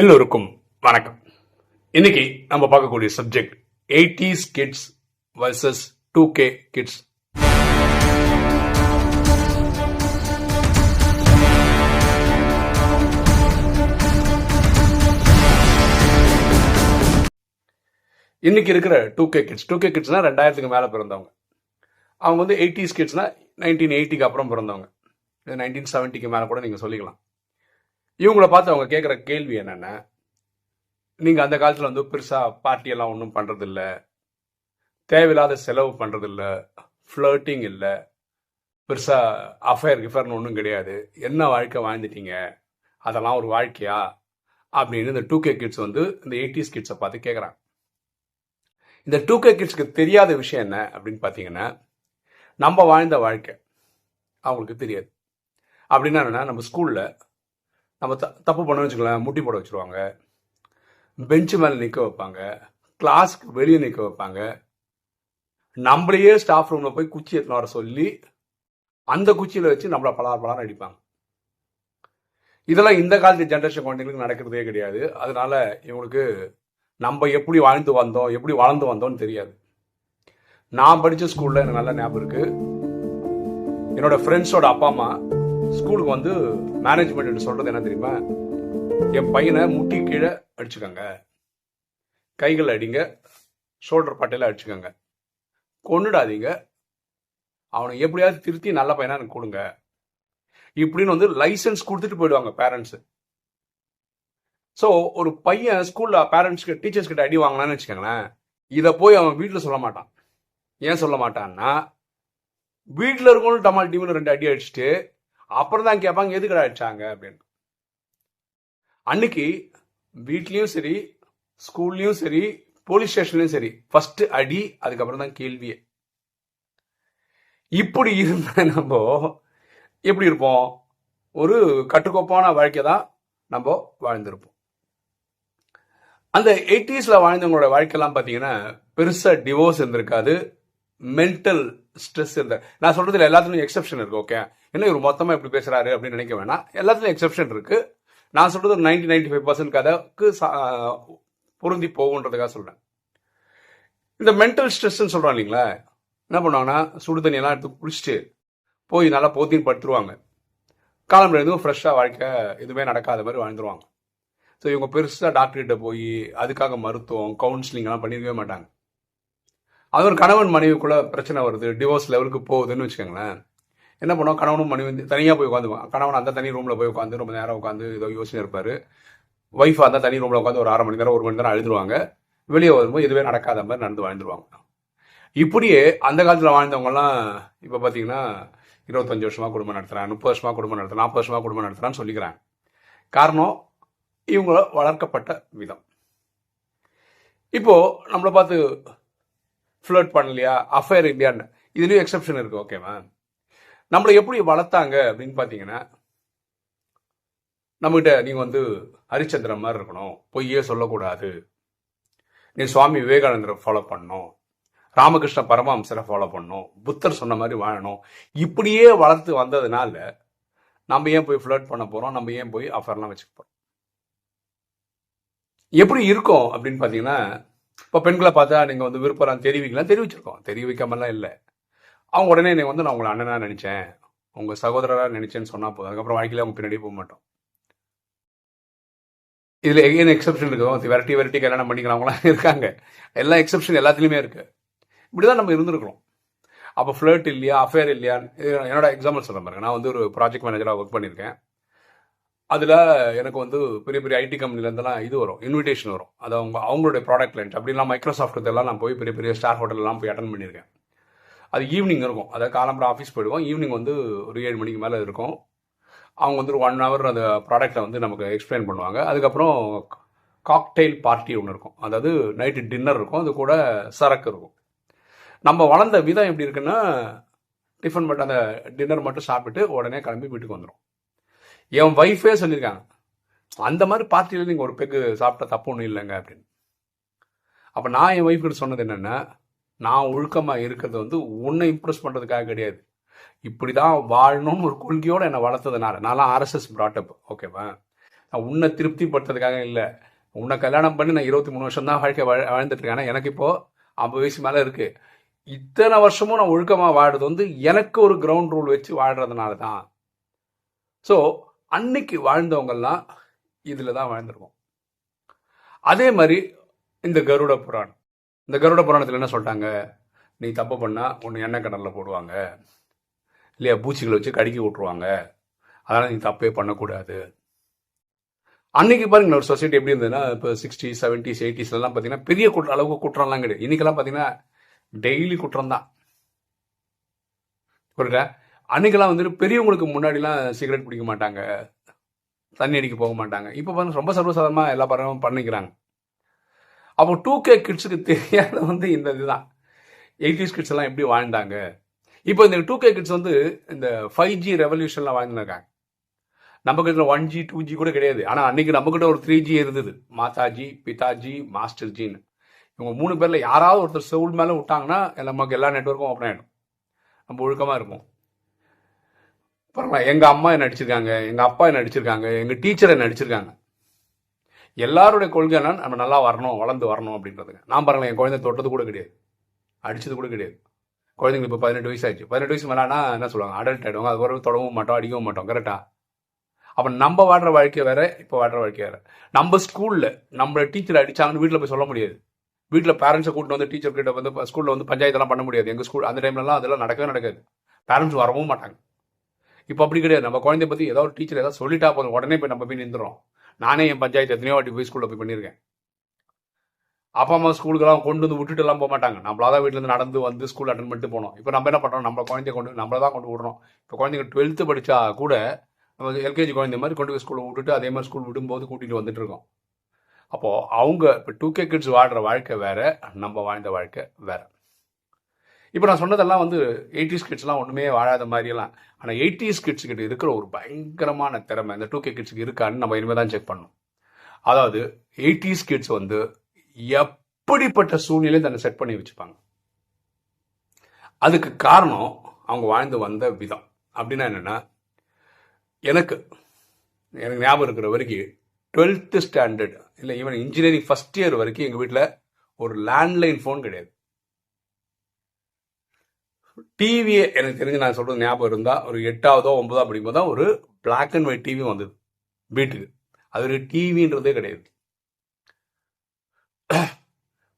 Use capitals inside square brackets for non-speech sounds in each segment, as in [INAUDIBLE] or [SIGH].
எல்லோருக்கும் வணக்கம். இன்னைக்கு நம்ம பார்க்கக்கூடிய subject eighties kids versus two K kids இன்னைக்கு இருக்கிற two K kids two K கிட்ஸ்னா ரெண்டாயிரத்துக்கு மேலே பிறந்தவங்க. அவங்க வந்து எயிட்டிஸ் கிட்ஸ்னா நைன்டீன் எயிட்டிக்கு அப்புறம் பிறந்தவங்க. நைன்டீன் செவன்ட்டிக்கு மேலே கூட நீங்கள் சொல்லிக்கலாம். இவங்கள பார்த்து அவங்க கேட்குற கேள்வி என்னென்ன நீங்கள் அந்த காலத்தில் வந்து பெருசாக பார்ட்டியெல்லாம் ஒன்றும் பண்ணுறதில்ல தேவையில்லாத செலவு பண்ணுறதில்ல ஃப்ளர்ட்டிங் இல்லை. பெருசாக அஃபேர் கிஃபர்னு ஒன்றும் கிடையாது. என்ன வாழ்க்கை வாழ்ந்துட்டீங்க? அதெல்லாம் ஒரு வாழ்க்கையா? அப்படின்னு இந்த டூ கே கிட்ஸ் வந்து இந்த எயிட்டிஸ் கிட்ஸை பார்த்து கேட்குறாங்க இந்த டூ கே கிட்ஸ்க்கு தெரியாத விஷயம் என்ன அப்படின்னு பார்த்தீங்கன்னா நம்ம வாழ்ந்த வாழ்க்கை அவங்களுக்கு தெரியாது. அப்படின்னா என்னென்னா நம்ம ஸ்கூலில் நம்ம த தப்பு பண்ண வச்சுக்கலாம் முட்டி போட வச்சுருவாங்க. பெஞ்சு மேலே நிற்க வைப்பாங்க. கிளாஸ்க்கு வெளியே நிற்க வைப்பாங்க. நம்மளையே ஸ்டாஃப் ரூமில் போய் குச்சி எடுத்துன்னு வர சொல்லி அந்த குச்சியில் வச்சு நம்மளை பலார் பலார் அடிப்பாங்க. இதெல்லாம் இந்த காலத்து ஜென்ரேஷன் குழந்தைங்களுக்கு நடக்கிறதே கிடையாது. அதனால இவங்களுக்கு நம்ம எப்படி வாழ்ந்து வந்தோம் எப்படி வளர்ந்து வந்தோம்னு தெரியாது. நான் படித்த ஸ்கூலில் எனக்கு நல்ல ஞாபகம் இருக்குது என்னோட ஃப்ரெண்ட்ஸோட அப்பா அம்மா ஸ்கூலுக்கு வந்து மேனேஜ்மெண்ட் சொல்றது என்ன தெரியுமா? என் பையனை முட்டி கீழே அடிச்சுக்கோங்க. கைகள் அடிங்க. ஷோல்டர் பாட்டையில அடிச்சுக்கோங்க. கொன்னுடாதீங்க. அவனை எப்படியாவது திருத்தி நல்ல பையனா எனக்கு கொடுங்க. இப்படின்னு வந்து லைசன்ஸ் கொடுத்துட்டு போயிடுவாங்க பேரண்ட்ஸ் ஸோ ஒரு பையன் ஸ்கூல்ல பேரண்ட்ஸ்க்கு டீச்சர்ஸ் கிட்ட அடி வாங்கினான்னு வச்சுக்கோங்களேன். இதை போய் அவன் வீட்டில் சொல்ல மாட்டான். ஏன் சொல்ல மாட்டான்னா வீட்டில் இருக்கவங்களும் டமால் டீம்னு ரெண்டு அடி அடிச்சுட்டு அப்புறம் தான் கேட்பாங்க எதுக்கடா அடிச்சாங்க? அப்படின்னு. அன்னைக்கு வீட்லயும் சரி ஸ்கூல்லயும் சரி போலீஸ் ஸ்டேஷன்லயும் சரி ஃபர்ஸ்ட் அடி அதுக்கப்புறம் தான் கேள்வியே. இப்படி இருந்த நம்ம எப்படி இருப்போம்? ஒரு கட்டுக்கோப்பான வாழ்க்கை தான் நம்ம வாழ்ந்திருப்போம். அந்த எயிட்டிஸில் வாழ்ந்தவங்களோட வாழ்க்கையெல்லாம் பார்த்தீங்கன்னா பெருசா டிவோர்ஸ் இருந்திருக்காது. மென்டல் ஸ்ட்ரெஸ் இருந்த. நான் சொல்றதுல எல்லாத்துலயும் எக்ஸப்ஷன் இருக்கு ஓகே என்ன இவர் மொத்தமா இப்படி பேசுறாரு அப்படின்னு நினைக்க வேணாம். எல்லாத்துலயும் எக்ஸெப்ஷன் இருக்கு. நான் சொல்றது ஒரு நைன்டி நைன்டி ஃபைவ் பர்சன்ட் கதைக்கு சா- பொருந்தி போகுன்றதுக்காக சொல்றேன். இந்த மென்டல் ஸ்ட்ரெஸ்ன்னு சொல்றோம் இல்லைங்களா? என்ன பண்ணுவாங்கன்னா சுடு தண்ணி எல்லாம் எடுத்து குடிச்சிட்டு போய் நல்லா போத்தின்னு படுத்துருவாங்க. காலம்புல எதுவும் ஃப்ரெஷ்ஷாக வாழ்க்கை எதுவுமே நடக்காத மாதிரி வாழ்ந்துருவாங்க. ஸோ இவங்க பெருசாக டாக்டர்கிட்ட போய் அதுக்காக மருத்துவம் கவுன்சிலிங்லாம் பண்ணிடவே பண்ணிருக்கவே மாட்டாங்க. அது ஒரு கணவன் மனைவிக்குள்ள பிரச்சனை வருது. டிவோர்ஸ் லெவலுக்கு போகுதுன்னு வச்சுக்கோங்களேன். என்ன பண்ணுவோம் கணவனும் மனைவி தனியாக போய் உட்காந்துவான் கணவன் அந்த தனி ரூமில் போய் உட்காந்து ரொம்ப நேரம் உட்காந்து ஏதோ யோசனை இருப்பார். ஒய்ஃப் அந்த தனி ரூமில் உட்காந்து ஒரு அரை மணி நேரம் ஒரு மணி நேரம் அழுதுருவாங்க. வெளியே வரும்போது எதுவே நடக்காத மாதிரி நடந்து வாழ்ந்துருவாங்க. இப்படியே அந்த காலத்தில் வாழ்ந்தவங்கலாம் இப்போ பார்த்தீங்கன்னா இருபத்தஞ்சு வருஷமாக குடும்பம் நடத்துகிறேன் முப்பது வருஷமாக குடும்பம் நடத்துகிறேன் நாற்பது வருஷமாக குடும்பம் நடத்துகிறான்னு சொல்லிக்கிறாங்க. காரணம் இவங்கள வளர்க்கப்பட்ட விதம். இப்போது நம்மளை பார்த்து ஃப்ளோட் பண்ணலையா? அஃபேர் இல்லையான்னு. இதுலேயும் எக்ஸப்ஷன் இருக்குது ஓகேவா நம்மளை எப்படி வளர்த்தாங்க அப்படின்னு பார்த்தீங்கன்னா நம்மகிட்ட நீங்கள் வந்து ஹரிச்சந்திரன் மாதிரி இருக்கணும். பொய்யே சொல்லக்கூடாது. நீ சுவாமி விவேகானந்தரை ஃபாலோ பண்ணணும். ராமகிருஷ்ண பரமஹம்சரை ஃபாலோ பண்ணணும். புத்தர் சொன்ன மாதிரி வாழணும். இப்படியே வளர்த்து வந்ததுனால நம்ம ஏன் போய் ஃப்ளட் பண்ண போகிறோம் நம்ம ஏன் போய் அஃபர்லாம் வச்சுக்க போகிறோம் எப்படி இருக்கும் அப்படின்னு பார்த்தீங்கன்னா இப்போ பெண்களை பார்த்தா நீங்கள் வந்து விருப்பம் தெரிவிக்கலாம் தெரிவிச்சிருக்கோம். தெரிவிக்காமலாம் இல்லை. அவங்க உடனே நீங்கள் வந்து நான் உங்களை அண்ணனாக நினச்சேன். உங்கள் சகோதரராக நினச்சேன்னு சொன்னால் போதும். அதுக்கப்புறம் வாழ்க்கையில் அவங்க பின்னாடி போக மாட்டோம். இதில் எகைன் எக்ஸெப்ஷன் இருக்கும் வெரைட்டி வெரைட்டி கல்யாணம் பண்ணிக்கிறவங்களாம் [LAUGHS] இருக்காங்க. எல்லா எக்ஸெப்ஷன் இருக்குது இப்படி தான் நம்ம இருந்திருக்கிறோம். அப்போ ஃப்ளர்ட் இல்லையா அஃபேர் இல்லையா என்னோட எக்ஸாம்பிள் சொல்றேன் பாருங்க. நான் வந்து ஒரு ப்ராஜெக்ட் மேனேஜராக ஒர்க் பண்ணியிருக்கேன். அதில் எனக்கு வந்து பெரிய பெரிய ஐடி கம்பெனிலேருந்துலாம் இது வரும் இன்விடேஷன் வரும். அது அவங்க அவங்களுடைய ப்ராடக்ட் லைன்ஸ் அப்படிலாம் மைக்ரோசாஃப்ட் எல்லாம் நான் போய் பெரிய பெரிய ஸ்டார் ஹோட்டல்லாம் போய் அட்டன் பண்ணியிருக்கேன். அது ஈவினிங் இருக்கும். அதாவது காலம்பரம் ஆஃபீஸ் போயிடுவோம். ஈவினிங் வந்து ஒரு ஏழு மணிக்கு மேலே இருக்கும். அவங்க வந்து ஒரு ஒன் ஹவர் அந்த ப்ராடக்டை வந்து நமக்கு எக்ஸ்பிளைன் பண்ணுவாங்க. அதுக்கப்புறம் காக்டெயில் பார்ட்டி ஒன்று இருக்கும். அதாவது நைட்டு டின்னர் இருக்கும். அது கூட சரக்கு இருக்கும். நம்ம வளர்ந்த விதம் எப்படி இருக்குன்னா டிஃபன் மட்டும் அந்த டின்னர் மட்டும் சாப்பிட்டு உடனே கிளம்பி வீட்டுக்கு வந்துடும் என் ஒய்ஃபே சொல்லியிருக்காங்க. அந்த மாதிரி பார்ட்டியில் நீங்கள் ஒரு பெக்கு சாப்பிட்டா தப்பு ஒன்றும் இல்லைங்க அப்படின்னு. அப்போ நான் என் ஒய்ஃப்கிட்ட சொன்னது என்னென்னா நான் ஒழுக்கமாக இருக்கிறது வந்து உன்னை இம்ப்ரெஸ் பண்ணுறதுக்காக கிடையாது. இப்படி தான் வாழணும்னு ஒரு கொள்கையோடு என்னை வளர்த்ததுனால நான்லாம் ஆர்எஸ்எஸ் ப்ராட்டப் ஓகேவா நான் உன்னை திருப்திப்படுத்துறதுக்காக இல்லை. உன்னை கல்யாணம் பண்ணி நான் இருபத்தி மூணு வருஷம் தான் வாழ்க்கை வாழ் வாழ்ந்துட்டு இருக்கேன். ஆனால் எனக்கு இப்போது ஐம்பது வயசு மேலே இருக்குது இத்தனை வருஷமும் நான் ஒழுக்கமாக வாடுறது வந்து எனக்கு ஒரு கிரவுண்ட் ரூல் வச்சு வாடுறதுனால தான் ஸோ அன்னைக்கு வாழ்ந்தவங்கெல்லாம் இதில் தான் வாழ்ந்திருக்கோம். அதே மாதிரி இந்த கருட புராணம். இந்த கருட புராணத்தில் என்ன சொல்லிட்டாங்க? நீ தப்பு பண்ணால் ஒன்று எண்ணெய் கடலில் போடுவாங்க. இல்லையா பூச்சிகளை வச்சு கடுக்கி விட்ருவாங்க அதனால் நீ தப்பே பண்ணக்கூடாது. அன்னைக்கு பாருங்க ஒரு சொசைட்டி எப்படி இருந்ததுன்னா இப்போ சிக்ஸ்டி செவன்டிஸ் எயிட்டிஸ்லாம் பார்த்தீங்கன்னா பெரிய குற்ற அளவுக்கு குற்றம்லாம் கிடையாது. இன்னைக்கெல்லாம் பார்த்தீங்கன்னா டெய்லி குற்றம் தான். புரியுதா? அன்னைக்கெல்லாம் வந்துட்டு பெரியவங்களுக்கு முன்னாடிலாம் சிகரெட் பிடிக்க மாட்டாங்க. தண்ணி அடிக்க போக மாட்டாங்க. இப்போ வந்து ரொம்ப சர்வசாதாரணமாக எல்லா பறவையும் பண்ணிக்கிறாங்க. அப்போ டூ கே கிட்ஸுக்கு தெரியாத வந்து இந்த இதுதான். எயிட்டிஸ் கிட்ஸ் எல்லாம் எப்படி வாழ்ந்தாங்க? இப்போ இந்த டூ கே கிட்ஸ் வந்து இந்த ஃபைவ் ஜி ரெவல்யூஷன்லாம் வாழ்ந்துருக்காங்க. நம்ம கிட்ட ஒன் ஜி டூ ஜி கூட கிடையாது. ஆனால் அன்னைக்கு நம்ம கிட்ட ஒரு த்ரீ ஜி இருந்தது. மாதாஜி பிதாஜி மாஸ்டர் ஜின்னு. இவங்க மூணு பேரில் யாராவது ஒருத்தர் செவுல் மேலே விட்டாங்கன்னா நமக்கு எல்லா நெட்ஒர்க்கும் ஓப்பன் ஆகிடும் நம்ம ஒழுக்கமாக இருக்கும். பரவாயில்ல எங்கள் அம்மா என்ன அடிச்சிருக்காங்க எங்கள் அப்பா என்ன அடிச்சிருக்காங்க எங்கள் டீச்சர் என்ன அடிச்சிருக்காங்க எல்லாருடைய கொள்கைனா நம்ம நல்லா வரணும் வளர்ந்து வரணும் அப்படின்றதுங்க. நான் பாருங்களேன் என் குழந்தை தொட்டது கூட கிடையாது. அடிச்சது கூட கிடையாது. குழந்தைங்களுக்கு இப்போ பதினெட்டு வயசு ஆச்சு பதினெட்டு வயசு மேலானா என்ன சொல்லுவாங்க? அடல்ட் ஆகிடுவாங்க அது வரைக்கும் தொடவும் மாட்டோம் அடிக்கவும் மாட்டோம் கரெக்டாக அப்போ நம்ம வாடுற வாழ்க்கை வேற இப்போ வாடுற வாழ்க்கை வேற. நம்ம ஸ்கூலில் நம்மளை டீச்சர் அடிச்சாங்கன்னு வீட்டில் போய் சொல்ல முடியாது. வீட்டில் பேரண்ட்ஸை கூட்டிட்டு வந்து டீச்சர் கிட்ட வந்து ஸ்கூலில் வந்து பஞ்சாயத்தெல்லாம் பண்ண முடியாது. எங்கள் ஸ்கூல் அந்த டைம்லலாம் அதெல்லாம் நடக்கவே நடக்காது. பேரண்ட்ஸ் வரவும் மாட்டாங்க. இப்போ அப்படி கிடையாது. நம்ம குழந்தைய பற்றி ஏதாவது ஒரு டீச்சர் ஏதாவது சொல்லிட்டா போதும். உடனே போய் நம்ம போய் நின்றுறோம். நானே என் பஞ்சாயத்து எத்தனையோ வாட்டி போய் ஸ்கூலில் போய் பண்ணியிருக்கேன். அப்பா அம்மா ஸ்கூலுக்கெல்லாம் கொண்டு வந்து விட்டுட்டு எல்லாம் போக மாட்டாங்க. நம்மளா தான் வீட்டிலேருந்து நடந்து வந்து ஸ்கூல் அட்டன் பண்ணிட்டு போனோம். இப்போ நம்ம என்ன பண்ணுறோம் நம்ம குழந்தைய கொண்டு நம்மள தான் கொண்டு விடுறோம். இப்போ குழந்தைங்க டுவெல்த்து படித்தா கூட நம்ம எல்கேஜி குழந்தை மாதிரி கொண்டு போய் ஸ்கூலில் விட்டுட்டு அதே மாதிரி ஸ்கூல் விடும்போது கூட்டிகிட்டு வந்துட்டு இருக்கோம். அப்போது அவங்க இப்போ டூ கே கிட்ஸ் வாழ்கிற வாழ்க்கை வேறு நம்ம வாழ்ந்த வாழ்க்கை வேறு. இப்போ நான் சொன்னதெல்லாம் வந்து எயிட்டிஸ் கிட்ஸ்லாம் ஒன்றுமே வாழாத மாதிரியெல்லாம். ஆனால் எயிட்டிஸ் கிட்ஸ்கிட்ட இருக்கிற ஒரு பயங்கரமான திறமை இந்த டூ கே கிட்ஸுக்கு இருக்கான்னு நம்ம இனிமேல் தான் செக் பண்ணணும். அதாவது எயிட்டிஸ் கிட்ஸ் வந்து எப்படிப்பட்ட சூழ்நிலையும் தன்னை செட் பண்ணி வச்சுப்பாங்க. அதுக்கு காரணம் அவங்க வாழ்ந்து வந்த விதம். அப்படின்னா என்னென்னா எனக்கு எனக்கு ஞாபகம் இருக்கிற வரைக்கும் டுவெல்த்து ஸ்டாண்டர்ட் இல்லை ஈவன் இன்ஜினியரிங் ஃபஸ்ட் இயர் வரைக்கும் எங்கள் வீட்டில் ஒரு லேண்ட்லைன் ஃபோன் கிடையாது. டிவியே எனக்கு தெரிஞ்சு நான் சொல்கிறது ஞாபகம் இருந்தால் ஒரு எட்டாவதோ ஒன்பதோ படிக்கும்போது தான் ஒரு பிளாக் அண்ட் ஒயிட் டிவி வந்தது. வீட்டுக்கு. அது ஒரு டிவின்றதே கிடையாது. [CLEARS THROAT]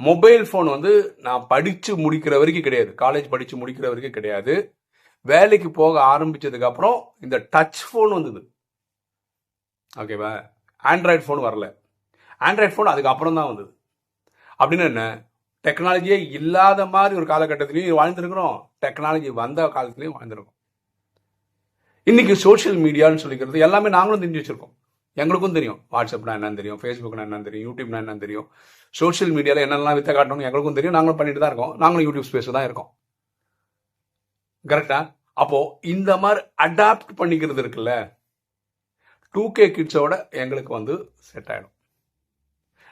மொபைல் ஃபோன் வந்து நான் படித்து முடிக்கிற வரைக்கும் கிடையாது. காலேஜ் படித்து முடிக்கிற வரைக்கும் கிடையாது. வேலைக்கு போக ஆரம்பித்ததுக்கப்புறம் இந்த டச் ஃபோன் வந்தது. ஓகேவா ஆண்ட்ராய்டு ஃபோன் வரல. ஆண்ட்ராய்டு ஃபோன் அதுக்கப்புறம் தான் வந்தது. அப்படின்னு என்ன? டெக்னாலஜியே இல்லாத மாதிரி ஒரு காலகட்டத்திலையும் வாழ்ந்துருக்கிறோம். டெக்னாலஜி வந்த காலத்துலையும் வாழ்ந்துருக்கோம் இன்னைக்கு சோஷியல் மீடியான்னு சொல்லிக்கிறது எல்லாமே நாங்களும் தெரிஞ்சு வச்சிருக்கோம். எங்களுக்கும் தெரியும். வாட்ஸ்அப்னா என்னன்னு தெரியும் ஃபேஸ்புக்னா என்னன்னு தெரியும் யூடியூப்னா என்னன்னு தெரியும். சோஷியல் மீடியாவில் என்னெல்லாம் வித்த காட்டணும்னு எங்களுக்கும் தெரியும். நாங்களும் பண்ணிட்டு தான் இருக்கோம். நாங்களும் யூடியூப் ஸ்பேஸ் தான் இருக்கோம். கரெக்டா அப்போ இந்த மாதிரி அடாப்ட் பண்ணிக்கிறது இருக்குல்ல டூ கே கிட்ஸோட எங்களுக்கு வந்து செட் ஆகிடும்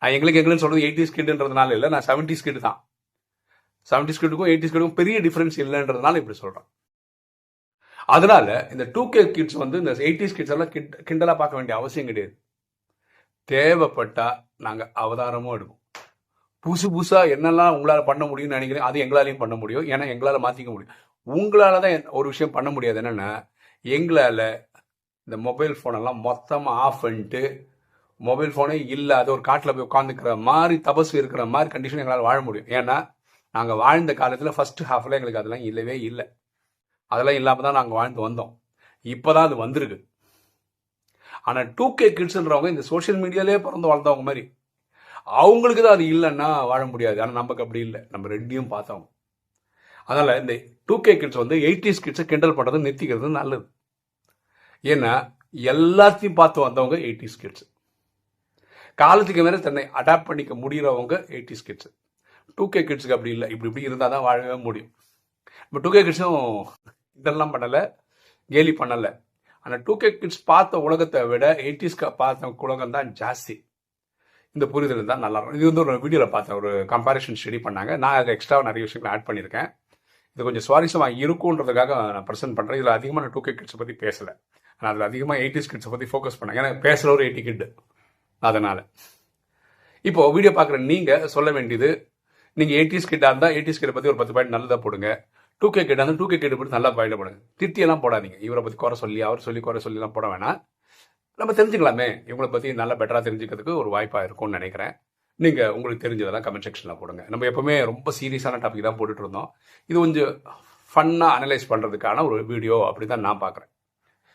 நான் எங்களுக்கு எங்களுக்கு சொல்றது எயிட்டிஸ் கிட்ன்றதுனால இல்லை நான் செவன்டி ஸ்கிட் தான். செவன்டி ஸ்கிட்டுக்கும் எயிட்டி ஸ்கிட்டுக்கும் பெரிய டிஃபரன்ஸ் இல்லைன்றதுனால இப்படி சொல்றேன் அதனால இந்த டூ கே கிட்ஸ் வந்து இந்த எயிட்டி கிட்ஸ் எல்லாம் கிட் கிண்டலாக பார்க்க வேண்டிய அவசியம் கிடையாது. தேவைப்பட்டால் நாங்கள் அவதாரமும் எடுப்போம். புதுசு புதுசாக என்னெல்லாம் உங்களால் பண்ண முடியும்னு நினைக்கிறேன் அது எங்களாலையும் பண்ண முடியும். ஏன்னா எங்களால் மாற்றிக்க முடியும். உங்களால் தான் ஒரு விஷயம் பண்ண முடியாது. என்னென்னா எங்களால் இந்த மொபைல் ஃபோனெல்லாம் மொத்தமாக ஆஃப் பண்ணிட்டு மொபைல் ஃபோனே இல்லை அது ஒரு காட்டில் போய் உட்காந்துக்கிற மாதிரி தபசு இருக்கிற மாதிரி கண்டிஷன் எங்களால் வாழ முடியும். ஏன்னா நாங்கள் வாழ்ந்த காலத்தில் ஃபர்ஸ்ட் ஹாஃபில் எங்களுக்கு அதெல்லாம் இல்லவே இல்லை. அதெல்லாம் இல்லாமல் தான் நாங்கள் வாழ்ந்து வந்தோம். இப்போ தான் அது வந்திருக்கு. ஆனால் டூ கே கிட்ஸ்ன்றவங்க இந்த சோஷியல் மீடியாலே பிறந்து வளர்ந்தவங்க மாதிரி அவங்களுக்கு தான் அது இல்லைன்னா வாழ முடியாது. ஆனால் நமக்கு அப்படி இல்லை. நம்ம ரெண்டையும் பார்த்தோம். அதனால் இந்த டூ கே கிட்ஸ் வந்து எயிட்டிஸ் கிட்ஸை கிண்டல் பண்ணுறது நிறுத்திக்கிறது நல்லது. ஏன்னா எல்லாத்தையும் பார்த்து வந்தவங்க எயிட்டிஸ் கிட்ஸ் காலத்துக்கு மேலே தன்னை அடாப்ட் பண்ணிக்க முடிகிறவங்க எயிட்டிஸ் கிட்ஸ் டூ கே கிட்ஸுக்கு அப்படி இல்லை. இப்படி இப்படி இருந்தால் தான் வாழவே முடியும். இப்போ டூ கே கிட்ஸும் இதெல்லாம் பண்ணலை. கேலி பண்ணலை. ஆனால் டூ கே கிட்ஸ் பார்த்த உலகத்தை விட எயிட்டிஸ்க்கு பார்த்த உலகம் தான் ஜாஸ்தி. இந்த புரிதல் தான் நல்லா இருக்கும். இது வந்து ஒரு வீடியோவில் பார்த்தேன் ஒரு கம்பேரிஷன் ஸ்டடி பண்ணாங்க. நான் அதை எக்ஸ்ட்ரா நிறைய விஷயங்கள் ஆட் பண்ணியிருக்கேன். இது கொஞ்சம் சுவாரஸ்யமாக இருக்குன்றதுக்காக நான் ப்ரெசென்ட் பண்ணுறேன் இதில் அதிகமாக நான் டூ கே கிட்ஸை பற்றி பேசலை. ஆனால் அதில் அதிகமாக எயிட்டிஸ் கிட்ஸை பற்றி ஃபோக்கஸ் பண்ணேன். ஏன்னா பேசுகிற ஒரு எயிட்டி கிட் அதனால். இப்போ வீடியோ பார்க்குற நீங்கள் சொல்ல வேண்டியது நீங்கள் எயிட்டிஸ் கிட்ட இருந்தால் எயிட்டிஸ் கிட்ட பற்றி ஒரு பத்து பாயிண்ட் நல்லதாக போடுங்க. டூ கே கிட்ட இருந்தால் டூ கே கிட்ட பற்றி நல்லா பாயிண்ட் போடுங்க. திட்டியெல்லாம் போடாதீங்க. இவரை பற்றி குறை சொல்லி அவர் சொல்லி குறை சொல்லிலாம் போட வேணாம். நம்ம தெரிஞ்சுக்கலாமே. இவங்களை பற்றி நல்லா பெட்டராக தெரிஞ்சுக்கிறதுக்கு ஒரு வாய்ப்பாக இருக்கும்னு நினைக்கிறேன். நீங்கள் உங்களுக்கு தெரிஞ்சதெல்லாம் கமெண்ட் செக்ஷனில் போடுங்க. நம்ம எப்போவுமே ரொம்ப சீரியஸான டாபிக் தான் போட்டுட்டு இருந்தோம். இது கொஞ்சம் ஃபன்னாக அனலைஸ் பண்ணுறதுக்கான ஒரு வீடியோ அப்படி தான் நான் பார்க்குறேன்.